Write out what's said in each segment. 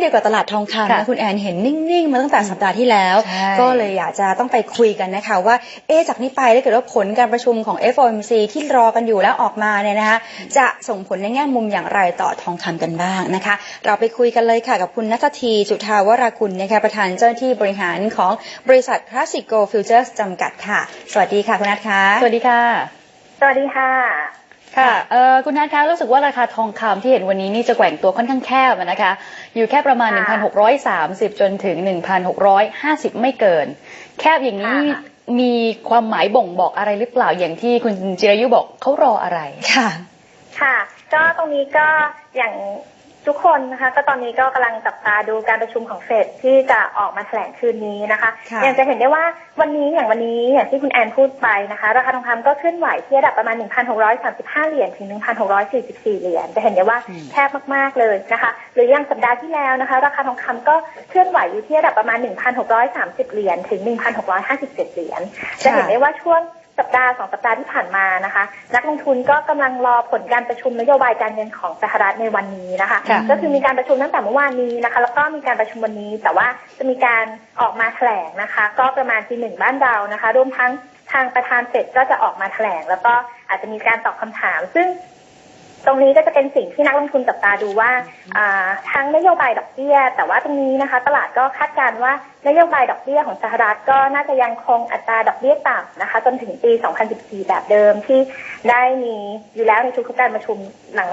เดียวกับตลาดทองคำค่ะนะคุณแอนเห็นนิ่งๆมาตั้งแต่สัปดาห์ที่แล้วใช่ก็เลยอยากจะต้องไปคุยกันนะคะว่าเอ๊ะจากนี้ไปถ้าเกิดว่าผลการประชุมของ FOMC ที่รอกันอยู่แล้วออกมาเนี่ยนะคะจะส่งผลในแง่มุมอย่างไรต่อทองคำกันบ้างนะคะ เราไปคุยกันเลยค่ะกับคุณนัททีจุธาวราคุณนะคะประธานเจ้าหน้าที่บริหารของบริษัท Classic Go Futures จำกัดค่ะ สวัสดีค่ะคุณนัทคะสวัสดีค่ะ สวัสดีค่ะ ค่ะเอ่อคุณนัทคะรู้สึกว่าราคาทองคำที่เห็นวันนี้นี่จะแกว่งตัวค่อนข้างแคบอะนะคะ อยู่แค่ประมาณค่ะ1,630 จนถึง 1,650 ไม่เกิน แคบอย่างนี้ค่ะมีความหมายบ่งบอกอะไรหรือเปล่าอย่างที่คุณจิรายุบอกเขารออะไรค่ะ ค่ะ ก็ตรงนี้ก็อย่าง ทุกคนนะคะก็ตอนนี้ก็กำลังจับตาดูการประชุมของเฟดที่จะออกมาแถลงคืนนี้นะคะค่ะอย่างจะเห็นได้ว่าวันนี้อย่างวันนี้อย่างที่คุณแอนพูดไปนะคะ ราคาทองคำก็เคลื่อนไหวที่ระดับประมาณ 1,635 เหรียญถึง 1,644 เหรียญจะเห็นได้ว่าอืมแคบมากๆเลยนะคะ หรืออย่างสัปดาห์ที่แล้วนะคะ ราคาทองคำก็เคลื่อนไหวอยู่ที่ระดับประมาณ 1,630 เหรียญถึง 1,657 เหรียญจะเห็นได้ว่าช่วง สัปดาห์สองสัปดาห์ที่ผ่านมานะคะ นักลงทุนก็กำลังรอผลการประชุมนโยบายการเงินของสหรัฐในวันนี้นะคะค่ะก็คือมีการประชุมตั้งแต่เมื่อวานนี้นะคะ แล้วก็มีการประชุมวันนี้ แต่ว่าจะมีการออกมาแถลงนะคะ ก็ประมาณทีหนึ่งบ้านเรานะคะรวมทั้งทางประธานเฟดก็จะออกมาแถลง แล้วก็อาจจะมีการตอบคำถาม ซึ่ง ตรงนี้ก็จะเป็นสิ่งที่นักลงทุนจับตาดูว่าทั้งนโยบายดอกเบี้ย แต่ว่าตรงนี้นะคะ ตลาดก็คาดการณ์ว่านโยบายดอกเบี้ยของสหรัฐก็น่าจะยังคงอัตราดอกเบี้ยต่ำนะคะ จนถึงปี 2014 แบบเดิมที่ได้มีอยู่แล้วในทุกการประชุม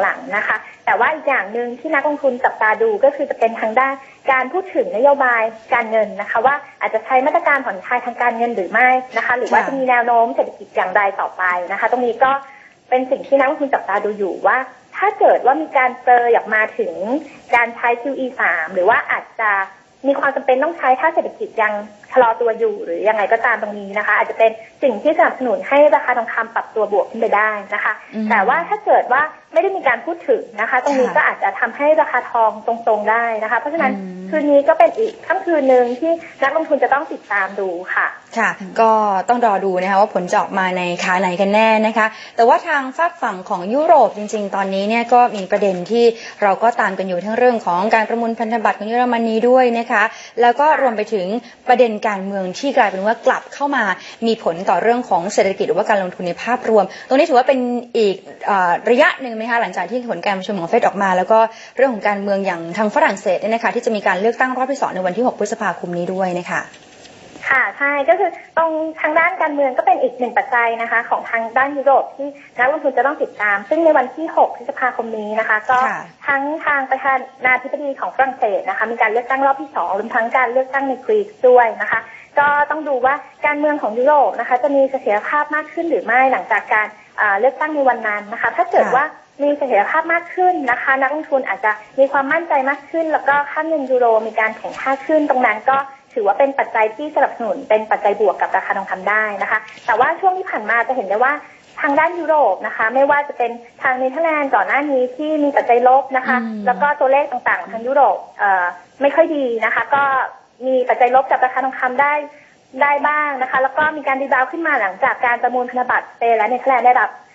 หลังๆนะคะ แต่ว่าอีกอย่างหนึ่งที่นักลงทุนจับตาดูก็คือจะเป็นทางด้านการพูดถึงนโยบายการเงินนะคะ ว่าอาจจะใช้มาตรการผ่อนคลายทางการเงินหรือไม่นะคะ หรือว่าจะมีแนวโน้มเศรษฐกิจอย่างไรต่อไปนะคะ ตรงนี้ก็ เป็นสิ่งที่นักลงทุนจับตาดูอยู่ว่า ถ้าเกิดว่ามีการเปรยออกมาถึงการใช้ QE 3หรือว่าอาจจะมีความจำเป็นต้องใช้ถ้าเศรษฐกิจยังชะลอตัวอยู่ หรือยังไงก็ตามตรงนี้นะคะ อาจจะเป็นสิ่งที่สนับสนุนให้ราคาทองคำปรับตัวบวกขึ้นไปได้นะคะอืมแต่ว่าถ้าเกิดว่าไม่ได้มีการพูดถึงนะคะ ตรงนี้ค่ะก็อาจจะทำให้ราคาทองตรงๆได้นะคะ เพราะฉะนั้นอืม คืนนี้ก็เป็นอีกค่ำคืนหนึ่งที่นักลงทุนจะต้องติดตามดูค่ะ ค่ะ ก็ต้องรอดูนะคะว่าผลจะออกมาในขาไหนกันแน่นะคะ แต่ว่าทางฝากฝั่งของยุโรปจริง ๆ ตอนนี้เนี่ยก็มีประเด็นที่เราก็ตามกันอยู่ทั้งเรื่องของการประมูลพันธบัตรของเยอรมนีด้วยนะคะ แล้วก็รวมไปถึงประเด็นการเมืองที่กลายเป็นว่ากลับเข้ามามีผลต่อเรื่องของเศรษฐกิจหรือว่าการลงทุนในภาพรวม ตรงนี้ถือว่าเป็นอีกอระยะหนึ่งไหมคะหลังจากที่ผลการประชุมของเฟดออกมา แล้วก็เรื่องของการเมืองอย่างทางฝรั่งเศสเนี่ยนะคะที่จะมีการเลือกตั้งรอบที่สองในวันที่ 6 พฤษภาคมนี้ด้วยนะคะค่ะใช่ก็คือตรงทางด้านการเมืองก็เป็นอีกหนึ่งปัจจัยนะคะ ของทางด้านยุโรปที่นักลงทุนจะต้องติดตาม ซึ่งในวันที่ 6 พฤษภาคมนี้นะคะ ก็ค่ะทั้งทางประธานาธิบดีของฝรั่งเศสนะคะ มีการเลือกตั้งรอบที่สองรวมทั้งการเลือกตั้งในกรีซด้วยนะคะ ก็ต้องดูว่าการเมืองของยุโรปนะคะ จะมีเสถียรภาพมากขึ้นหรือไม่หลังจากการอ่าเลือกตั้งในวันนั้นนะคะ ถ้าเกิดค่ะว่า มีเสถียรภาพมากขึ้นนะคะ นักลงทุนอาจจะมีความมั่นใจมากขึ้น แล้วก็ค่าเงินยูโรมีการแข็งค่าขึ้น ตรงนั้นก็ถือว่าเป็นปัจจัยที่สนับสนุนเป็นปัจจัยบวกกับราคาทองคำได้นะคะ แต่ว่าช่วงที่ผ่านมาจะเห็นได้ว่าทางด้านยุโรปนะคะ ไม่ว่าจะเป็นทางเนเธอร์แลนด์ก่อนหน้านี้ที่มีปัจจัยลบนะคะอืมแล้วก็ตัวเลขต่างๆของทางยุโรปเอ่อไม่ค่อยดีนะคะ ก็มีปัจจัยลบกับราคาทองคำได้ได้บ้างนะคะ แล้วก็มีการรีบาวด์ขึ้นมาหลังจากการประมูลพันธบัตรสเปนและเนเธอร์แลนด์ได้รับอ่า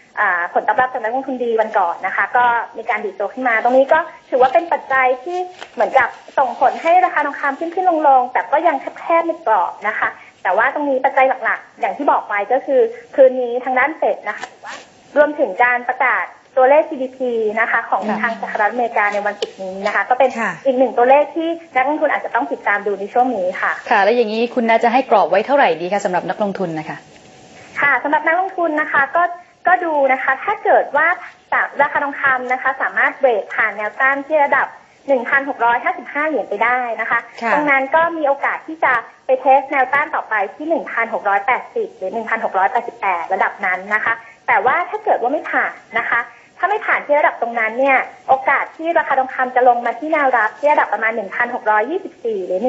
ผลตอบรับจากนักลงทุนดีวันก่อนนะคะ ก็มีการดีดตัวขึ้นมา ตรงนี้ก็ถือว่าเป็นปัจจัยที่เหมือนกับส่งผลให้ราคาทองคำขึ้นขึ้นลงลงๆแต่ก็ยังแคบๆในกรอบนะคะ แต่ว่าตรงนี้ปัจจัยหลักๆ อย่างที่บอกไปก็คือคืนนี้ทางด้านเฟดนะคะหรือว่ารวมถึงการประกาศตัวเลข GDP นะคะ ของค่ะทางสหรัฐอเมริกาในวันศุกร์นี้นะคะ ก็เป็นค่ะอีกหนึ่งตัวเลขที่นักลงทุนอาจจะต้องติดตามดูในช่วงนี้ค่ะ ค่ะ แล้วอย่างนี้คุณน่าจะให้กรอบไว้เท่าไหร่ดีคะสำหรับนักลงทุนนะคะ ค่ะสำหรับนักลงทุนนะคะ ก็ ก็ดูนะคะ ถ้าเกิดว่าราคาทองคำนะคะ สามารถเบรกผ่านแนวต้านที่ระดับ 1,655 เหรียญไปได้นะคะค่ะตรงนั้นก็มีโอกาสที่จะไปเทสแนวต้านต่อไปที่ 1,680 หรือ 1,688 ระดับนั้นนะคะ แต่ว่าถ้าเกิดว่าไม่ผ่านนะคะ ถ้าไม่ผ่านที่ระดับตรงนั้นเนี่ย โอกาสที่ราคาทองคำจะลงมาที่แนวรับที่ระดับประมาณ 1,624 หรือ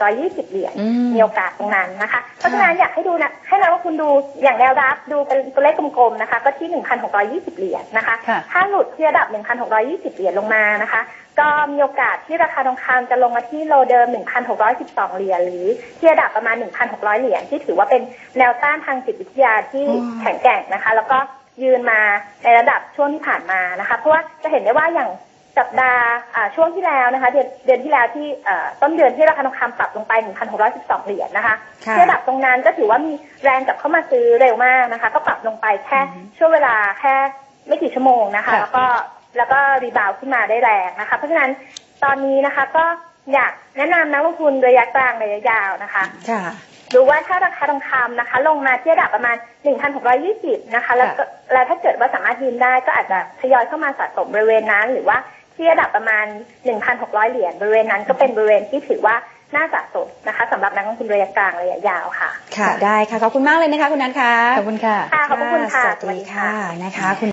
1,620 เหรียญอืมมีโอกาสตรงนั้นนะคะ เพราะฉะนั้นอยากให้ดูนะ ให้นักลงทุนดูอย่างแนวรับดูเป็นตัวเลขกลมๆนะคะ ก็ที่ 1,620 เหรียญนะคะค่ะถ้าหลุดที่ระดับ 1,620 เหรียญลงมานะคะ ก็มีโอกาสที่ราคาทองคำจะลงมาที่โลเดิม 1,612 เหรียญหรือที่ระดับประมาณ 1,600 เหรียญที่ถือว่าเป็นแนวต้านทางจิตวิทยาที่อ๋อแข็งแกร่งนะคะ แล้วก็ ยืนมาในระดับช่วงที่ผ่านมานะคะ เพราะว่าจะเห็นได้ว่าอย่างจสัปดาห์อ่าช่วงที่แล้วนะคะ เดือนเดือนที่แล้วที่เอ่อต้นเดือนที่ราคาทองคำปรับลงไป 1,612 เหรียญนะคะค่ะที่ระดับตรงนั้นก็ถือว่ามีแรงกลับเข้ามาซื้อเร็วมากนะคะ ก็ปรับลงไปแค่ช่วงเวลาแค่ไม่กี่ชั่วโมงนะคะค่ะแล้วก็แล้วก็รีบาวด์ขึ้นมาได้แรงนะคะ เพราะฉะนั้นตอนนี้นะคะก็อยากแนะนำนักลงทุนระยะกลางระยะยาวนะคะค่ะ ดูว่าถ้าราคาทองคำนะคะ ลงมาที่ระดับประมาณ 1,620 นะคะ แล้วก็แล้วถ้าเกิดว่าสามารถยืนได้ก็อาจจะทยอยเข้ามาสะสมบริเวณนั้น หรือว่าที่ระดับประมาณ 1,600 เหรียญบริเวณนั้นก็เป็นบริเวณที่ถือว่าน่าสะสมนะคะสำหรับนักลงทุนระยะกลางระยะยาวค่ะ ค่ะได้ค่ะ ขอบคุณมากเลยนะคะคุณนัทค่ะ ขอบคุณค่ะค่ะขอบพระคุณค่ะ สวัสดีค่ะนะคะคุณ